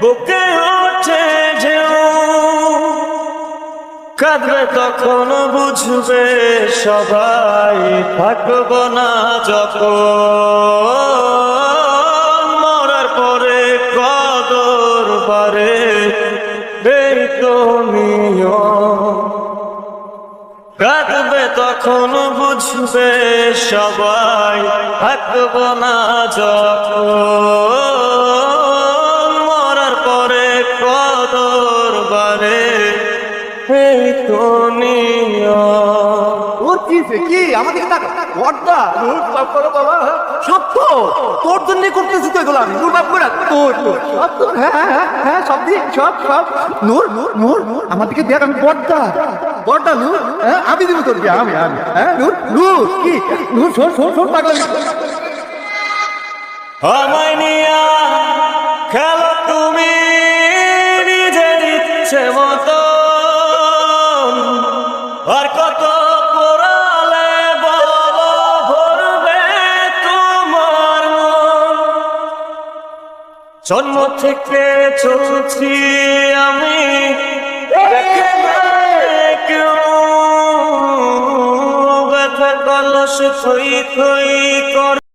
বুকে ওঠে ঢেউ কাঁদবে তখন বুঝবে সবাই, থাকব না যখন। মরার পরে কদর পারে এই তো কাঁদবে তখন বুঝবে সবাই, থাকব না যখন। এই তো নিয়ম কি কি? আমাদের টাকা বড়দা নূর বাপ করো বাবা। সব তো। তোর জন্য করতেছি তো এগুলো আমি। নূর বাপ করে তোর তোর, সব তোর হ্যাঁ সব দিক সব সব। নূর নূর নূর। নূর আমাদেরকে দেখ আমি বড়দা বড়দা নূর। হ্যাঁ আমি দিব তোর আমি আমি। হ্যাঁ নূর নূর কি? নূর শোন শোন শোন পাগলা আমায় নিয়া আর কত পোড়ালে ভরবে তোমার জন্ম থেকে চলছি আমি ব্যথা কলস থই থই করে